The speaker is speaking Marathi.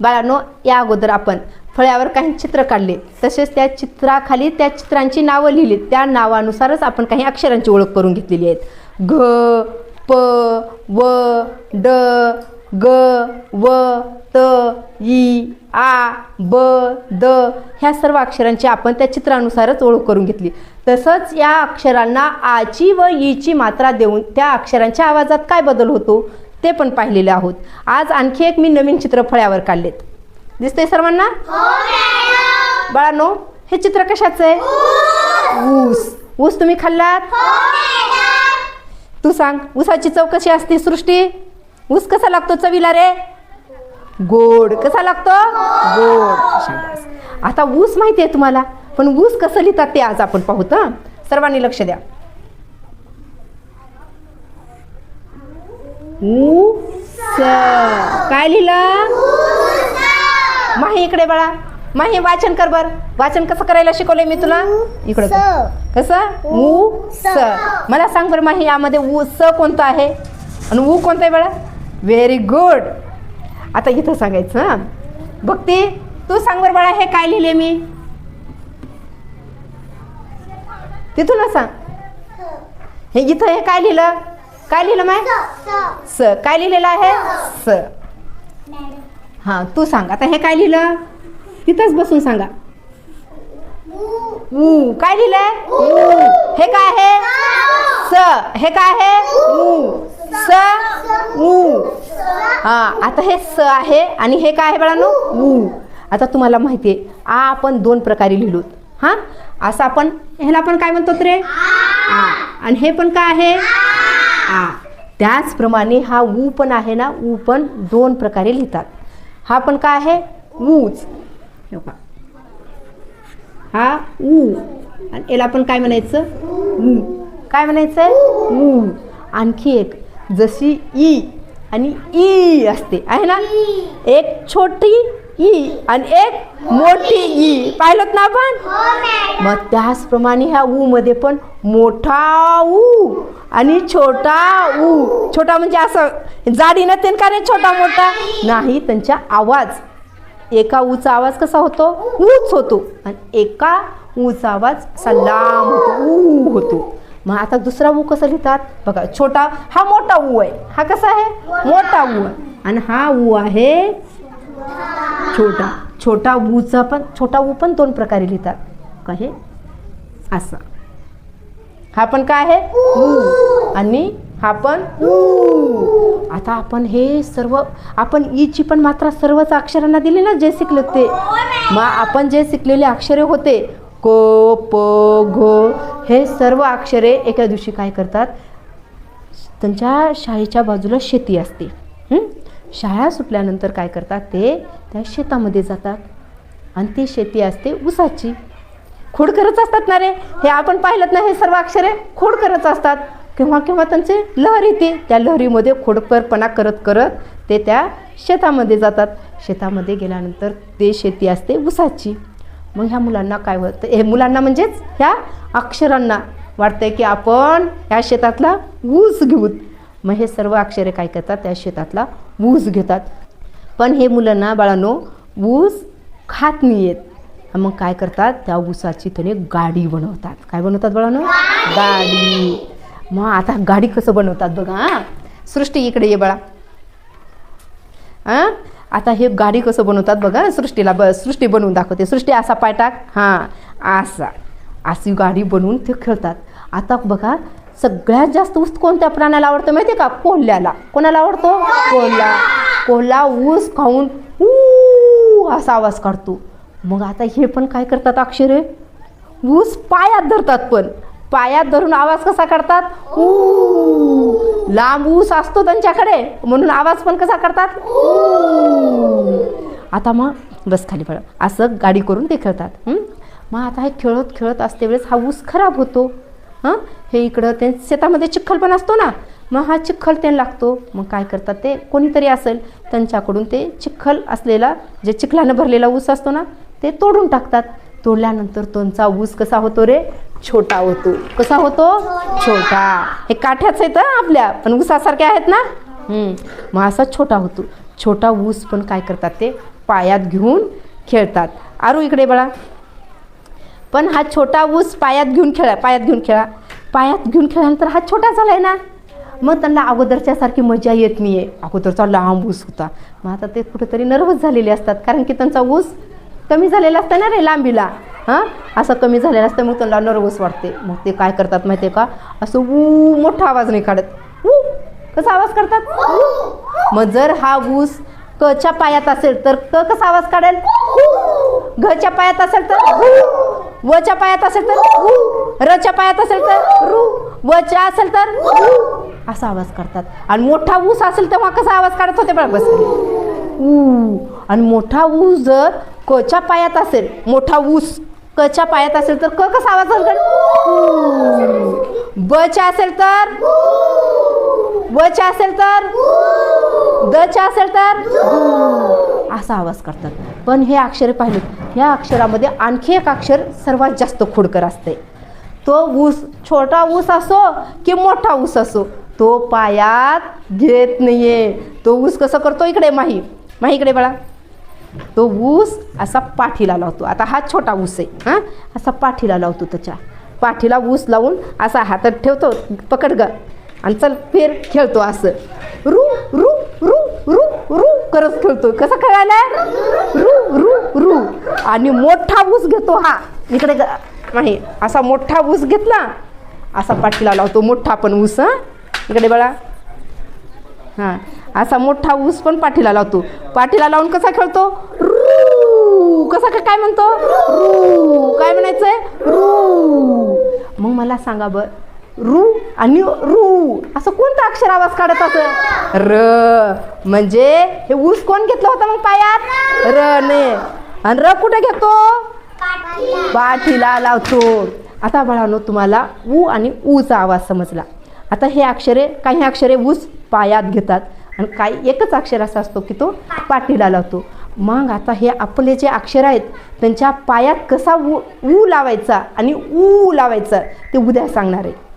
बाळांनो या अगोदर आपण फळ्यावर काही चित्र काढले. तसेच त्या चित्राखाली त्या चित्रांची नावं लिहिली त्या नावानुसारच आपण काही अक्षरांची ओळख करून घेतलेली आहेत. घ प व ड ग व त ई आ ब द ह्या सर्व अक्षरांची आपण त्या चित्रानुसारच ओळख करून घेतली. तसंच या अक्षरांना आची व ईची मात्रा देऊन त्या अक्षरांच्या आवाजात काय बदल होतो? ते पण पाहिलेले आहोत. आज आणखी एक मी नवीन चित्र फळ्यावर काढलेत. दिसतंय सर्वांना? बाळांनो हे चित्र कशाचं आहे? ऊस. ऊस तुम्ही खाल्लात? तू सांग ऊसाची चव कशी असते सृष्टी? ऊस कसा लागतो चवीला रे? गोड. कसा लागतो? गोड. आता ऊस माहिती आहे तुम्हाला पण ऊस कसं लिहितात ते आज आपण पाहू तर सर्वांनी लक्ष द्या. ऊस. काय लिहिलं? माही इकडे बाळा. माही वाचन कर बर. वाचन कसं करायला शिकवलंय मी तुला? इकडे कसं? ऊ स मला सांग बरं माही यामध्ये ऊ स कोणतं आहे? आणि ऊ कोणतं आहे बाळा? व्हेरी गुड आता इथं सांगायचं हां. बघते तू. सांग बरं बाळा हे काय लिहिले मी? तिथून सांग. हे इथं हे काय लिहिलं? काय लिहिलं माय? स काय लिहिलेलं आहे? स. हां तू सांग. आता हे काय लिहिलं? तिथंच बसून सांगा. ऊ. काय लिहिलंय? हे काय आहे? स. हे काय आहे? ऊ. स. ऊ. हा आता हे स आहे आणि हे काय आहे बाळांनो? ऊ. आता तुम्हाला माहिती आहे. आ आपण दोन प्रकारे लिहिलो. हां? असं आपण ह्याला आपण काय म्हणतो रे? आ. आणि हे पण काय आहे? आ त्याचप्रमाणे हा ऊ पण आहे ना ऊ पण दोन प्रकारे लिहितात. हा पण काय आहे? ऊच. हा ऊ. आणि याला आपण काय म्हणायचं? ऊ. काय म्हणायचं आहे ऊ. आणखी एक. जशी ई आणि ई असते आहे ना? एक छोटी ई आणि एक मोठी ई. पाहिलं ना आपण? मग त्याचप्रमाणे ह्या ऊ मध्ये पण मोठा ऊ आणि छोटा ऊ. छोटा म्हणजे असं जाडी नसेल का रे छोटा मोठा? नाही त्यांचा आवाज. एका ऊचा आवाज कसा होतो? ऊच होतो. आणि एका ऊचा आवाज असा लांब होतो ऊ होतो. मग आता दुसरा ऊ कसं लिहितात बघा छोटा हा मोठा ऊ आहे हा कसा आहे मोठा ऊ आहे आणि हा ऊ आहे छोटा छोटा ऊचा पण छोटा ऊ पण दोन प्रकारे लिहितात का हे असा हा पण काय आहे ऊ आणि हा पण ऊ आता आपण हे सर्व आपण ईची पण मात्रा सर्वच अक्षरांना दिली ना जे शिकले ते मग आपण जे शिकलेले अक्षरे होते को प घो हे सर्व अक्षरे एका दिवशी काय करतात? त्यांच्या शाळेच्या बाजूला शेती असते. शाळा सुटल्यानंतर काय करतात? ते त्या शेतामध्ये जातात. आणि ती शेती असते ऊसाची खोडकरच असतात ना रे? हे आपण पाहिलं ना हे सर्व अक्षरे? खोडकरच असतात. केव्हा केव्हा त्यांचे लहर येते. त्या लहरीमध्ये खोडकरपणा करत करत ते त्या शेतामध्ये जातात. शेतामध्ये गेल्यानंतर ते शेती असते ऊसाची मग ह्या मुलांना काय होतं? हे मुलांना म्हणजेच ह्या अक्षरांना वाटतंय की आपण ह्या शेतातला ऊस घेऊत. मग हे सर्व अक्षरे काय करतात? त्या शेतातला ऊस घेतात. पण हे मुलांना बाळांनो ऊस खात नाही येत मग काय करतात? त्या ऊसाची त्याने गाडी बनवतात. काय बनवतात बाळांनो? गाडी. मग आता गाडी कसं बनवतात बघा हां. सृष्टी इकडे ये बाळा. हां? आता हे गाडी कसं बनवतात बघा सृष्टीला ब सृष्टी बनवून दाखवते. सृष्टी असा पाय टाक. हां असा. अशी गाडी बनवून ते खेळतात. आता बघा सगळ्यात जास्त ऊस कोणत्या प्राण्याला आवडतं माहिती आहे का? कोल्ह्याला. कोणाला आवडतो? कोल्हा. कोल्हा ऊस खाऊन ऊ असा आवाज काढतो. मग आता हे पण काय करतात अक्षरे? ऊस पायात धरतात पण. पायात धरून आवाज कसा काढतात? ऊ. लांब ऊस असतो त्यांच्याकडे. म्हणून आवाज पण कसा करतात? आता मग बस खाली पडा असं गाडी करून ते खेळतात. मग आता हे खेळत खेळत असते वेळेस हा ऊस खराब होतो. हां? हे इकडं ते शेतामध्ये चिखल पण असतो ना. मग हा चिखल ते लागतो. मग काय करतात ते? कोणीतरी असेल त्यांच्याकडून ते चिखल असलेला जे चिखलानं भरलेला ऊस असतो ना ते तोडून टाकतात. तोडल्यानंतर त्यांचा ऊस कसा होतो रे? छोटा होतो. कसा होतो? छोटा. हे काठ्याच आहेत आपल्या. पण ऊसासारखे आहेत ना? मग असा छोटा होतो. छोटा ऊस पण काय करतात ते? पायात घेऊन खेळतात. आरू इकडे बळा पण हा छोटा ऊस पायात घेऊन खेळा पायात घेऊन खेळा. पायात घेऊन खेळल्यानंतर हा छोटा झालाय ना? मग त्यांना अगोदरच्यासारखी मजा येत नाही आहे अगोदरचा लांब ऊस होता. मग आता ते कुठेतरी नर्वस झालेले असतात. कारण की त्यांचा ऊस कमी झालेला असताना रे लांबीला? हां? असं कमी झालेलं असतं मग त्यांना नर्वस वाटते. मग ते काय करतात माहिती आहे का? असं ऊ मोठा आवाज नाही काढत. ऊ कसा आवाज करतात. मग जर हा ऊस कच्या पायात असेल तर क कसा आवाज काढेल? घच्या पायात असेल तर वच्या पायात असेल तर रच्या पायात असेल तर रू. वच्या असेल तर असा आवाज करतात आणि मोठा ऊस असेल तेव्हा कसा आवाज काढत होते बघ बस. ऊ आणि मोठा ऊस जर कच्या पायात असेल मोठा ऊस कच्या पायात असेल तर क कसा आवाज असेल बच्या असेल तर? वच्या असेल तर? दच्या असेल तर? असा आवाज करतात. पण हे अक्षर पाहिले ह्या अक्षरामध्ये आणखी एक अक्षर सर्वात जास्त खोडकर असते. तो ऊस छोटा ऊस असो की मोठा ऊस असो तो पायात घेत नाहीये. तो ऊस कसं करतो इकडे? माही. माही इकडे बळा तो ऊस असा पाठीला लावतो. आता हा छोटा ऊस आहे हां? असा पाठीला लावतो त्याच्या. पाठीला ऊस लावून असा हातात ठेवतो पकड ग. आणि चल फेर खेळतो असं. रू रू रू रू रू करत खेळतो कसं खेळायला रू रू रू आणि मोठा ऊस घेतो हा. इकडे ग- नाही असा मोठा ऊस घेतला असा पाठीला लावतो. मोठा पण ऊस हां? इकडे बळा हां. असा मोठा ऊस पण पाठीला लावतो. पाठीला लावून कसा खेळतो? रू! कसा का- काय म्हणतो? रू! काय म्हणायचंय? रू! मग मला सांगा बर. रू आणि रू. असं कोणतं अक्षर आवाज काढत असं? र. म्हणजे हे ऊस कोण घेतलं होतं मग पायात? र ने. आणि र कुठे घेतो? पाठीला लावतो. आता बळानो तुम्हाला ऊ आणि ऊचा आवाज समजला. आता हे अक्षरे काही अक्षरे ऊस पायात घेतात. आणि काही एकच अक्षर असा असतो की तो पाठीला लावतो. मग आता हे आपले जे अक्षर आहेत त्यांच्या पायात कसा ऊ ऊ लावायचा आणि ऊ लावायचा ते उद्या सांगणार आहे.